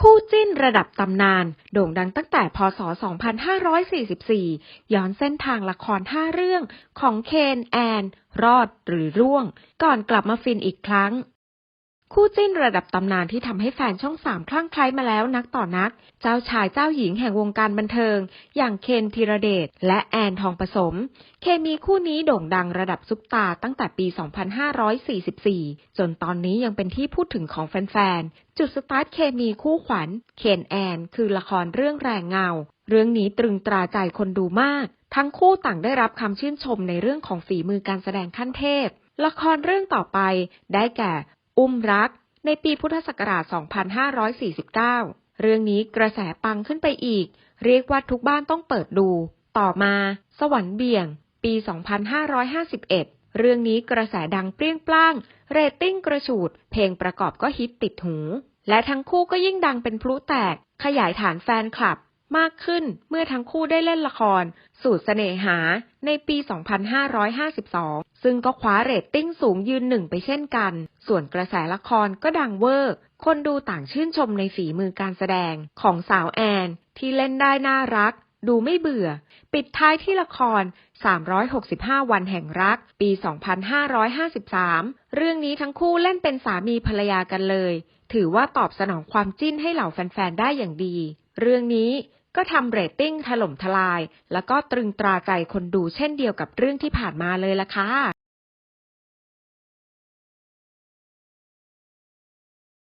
คู่จิ้นระดับตำนาน โด่งดังตั้งแต่พศ 2544 ย้อนเส้นทางละคร 5 เรื่องของเคนแอน รอดหรือร่วง ก่อนกลับมาฟินอีกครั้ง คู่จิ้นระดับตำนานที่ทำให้แฟนช่องสามคลั่งไคล้มาแล้วนักต่อนัก เจ้าชายเจ้าหญิงแห่งวงการบันเทิง อย่างเคนธีรเดชและแอนทองผสม เคมีคู่นี้โด่งดังระดับซุปตาตั้งแต่ปี 2544 จนตอนนี้ยังเป็นที่พูดถึงของแฟนๆ จุดสตาร์ทเคมีคู่ขวัญ เคนแอน คือละครเรื่องแรงเงา เรื่องนี้ตรึงตราใจคนดูมาก ทั้งคู่ต่างได้รับคำชื่นชมในเรื่องของฝีมือการแสดงขั้นเทพละครเรื่องต่อไปได้แก่ อุ้มรัก ในปีพุทธศักราช 2549 เรื่องนี้กระแสปังขึ้นไปอีก เรียกว่าทุกบ้านต้องเปิดดู ต่อมา สวรรค์เบี่ยง ปี 2551 เรื่องนี้กระแสดังเปรี้ยงปร้าง เรตติ้งกระฉูด เพลงประกอบก็ฮิตติดหู และทั้งคู่ก็ยิ่งดังเป็นพลุแตก ขยายฐานแฟนคลับ มากขึ้นเมื่อทั้งคู่ได้เล่นละคร สูตรเสน่หาในปี 2552 ซึ่งก็คว้าเรตติ้งสูงยืนหนึ่งไปเช่นกัน ส่วนกระแสละครก็ดังเวอร์ คนดูต่างชื่นชมในฝีมือการแสดงของสาวแอน ที่เล่นได้น่ารัก ดูไม่เบื่อ ปิดท้ายที่ละคร 365 วันแห่งรัก ปี 2553 เรื่องนี้ทั้งคู่เล่นเป็นสามีภรรยากันเลยถือว่าตอบสนองความจิ้นให้เหล่าแฟน ๆ ได้อย่างดี เรื่องนี้ ก็ทำเรตติ้งถล่มทลาย แล้วก็ตรึงตราใจคนดูเช่นเดียวกับเรื่องที่ผ่านมาเลยล่ะค่ะ